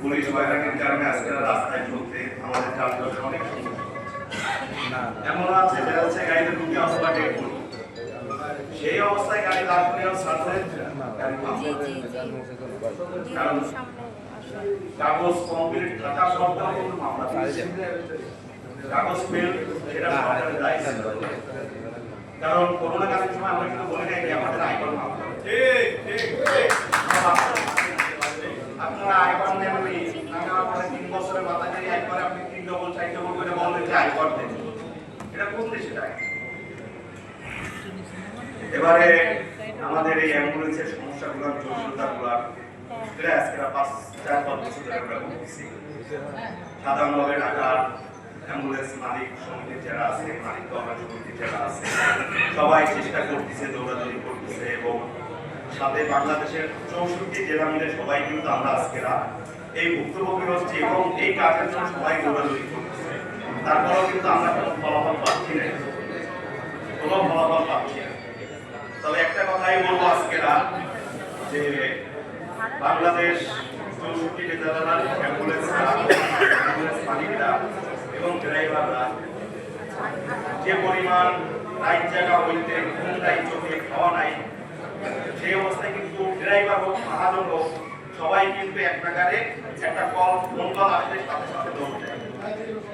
Police হয়রানির কারণে আজকে রাস্তায় চলতে আমাদের চারপাশে অনেক এমন আছে যে হচ্ছে গাড়িতে ঢুকে টেক সেই অবস্থায় গাড়ি দাঁড় করে সাথে কাগজ কমপ্লিট থাকা সত্ত্বেও কিন্তু মামলা। কাগজ ফেল সেটা সরকারের দায়িত্ব কারণ করোনা কালের সময় আমরা কিন্তু বলে নাই যে আমাদের আইকন মামলা ঠিক ঠিক ঠিক এবারে আমাদের এই অ্যাম্বুলেন্সের সমস্যাগুলো জটিলতাগুলো এটা আজকে সাধারণভাবে ঢাকার অ্যাম্বুলেন্স মালিক সমিতির যারা আছে, মালিক কর্মী যারা আছে, সবাই চেষ্টা করতেছে, দৌড়াদৌড়ি করতেছে এবং সাথে বাংলাদেশের চৌষট্টি জেলা মিলে সবাই কিন্তু আমরা আজকেরা এই ভুক্তভোগী হচ্ছি এবং এই কাজের জন্য সবাই দৌড়াদৌড়ি করতেছে। তারপরেও কিন্তু আমরা কোনো ফলাফল পাচ্ছি না। কোনো ফলাফল পাচ্ছি না। তবে একটা কথাই বলব আজকেরা যে বাংলাদেশ চৌষট্টি জেলার অ্যাম্বুলেন্সরা অ্যাম্বুলেন্স মালিকরা এবং ড্রাইভাররা যে পরিমাণ রাইট জায়গা হইতে ঘুম নাই, চোখে খাওয়া নাই সেই অবস্থায় কিন্তু ড্রাইভার হোক মহাজন হোক, সবাই কিন্তু এক প্রকারে একটা কল ফোন কল আসলে সাথে সাথে দৌড়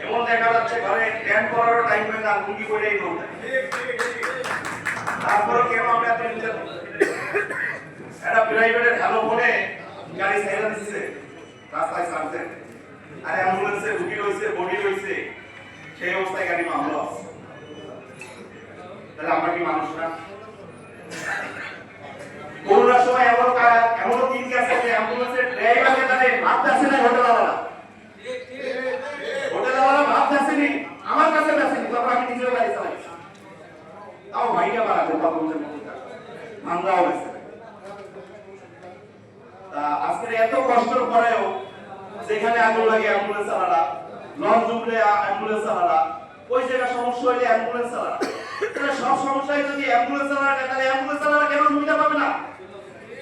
এমন দেখা যাচ্ছে, ঘরে ট্যান করারও টাইম হয় না লুঙ্গি করেই দৌড় দেয় তারপরে আমরা এত নিজের একটা প্রাইভেটের হ্যালো ফোনে গাড়ি সাইরা দিচ্ছে, রাস্তায় ছাড়ছে আর অ্যাম্বুলেন্সে রুগী রয়েছে বডি রয়েছে, সেই অবস্থায় গাড়ি মামলা তাহলে আমরা কি মানুষ না? করোনার সময় এমন কা- এমন দিন গেছে যে অ্যাম্বুলেন্সের ড্রাইভারকে তাদের ভাবতে আসে না হোটেলওয়ালা হোটেলওয়ালা ভাবতে আসেনি আমার কাছে আসেনি, তখন আমি নিজের গাড়ি চালাই। তাও ভাইয়া বাড়াতে পাবনের মধ্যে ভাঙ্গাও গেছে। আজকে এত কষ্টের পরেও যেখানে আগুন লাগে অ্যাম্বুলেন্স চালারা লঞ্চ ডুবলে অ্যাম্বুলেন্স চালারা ওই জায়গায় সমস্যা হইলে অ্যাম্বুলেন্স চালারা সব সমস্যায় যদি অ্যাম্বুলেন্স সুবিধা পাবে না?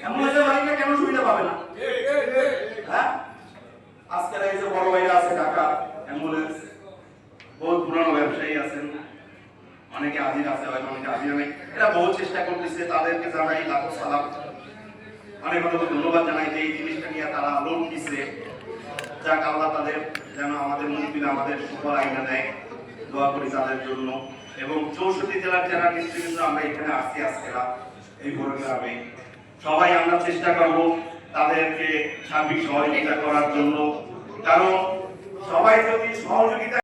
অ্যাম্বুলেন্সের মালিকরা কেন সুবিধা পাবে না? হ্যাঁ? আজকের এই যে বড় ভাইরা আছে ঢাকা অ্যাম্বুলেন্স, বহুত পুরানো ব্যবসায়ী আছেন। অনেকে হাজির আছে, হয়তো অনেকে হাজির নেই। এরা বহু চেষ্টা করতেছে, তাদেরকে জানাই লাখো সালাম। অনেক অনেক ধন্যবাদ জানাই যে এই জিনিসটা নিয়ে তারা লোন দিচ্ছে যাক, আল্লাহ তাদের যেন আমাদের মুক্তিরা আমাদের সুফল আইনা দেয় দোয়া করি তাদের জন্য। এবং চৌষট্টি জেলার যারা নেতৃবৃন্দ, আমরা এখানে আসছি আজকেরা এই সবাই আমরা চেষ্টা করব তাদেরকে সার্বিক সহযোগিতা করার জন্য। কারণ সবাই যদি সহযোগিতা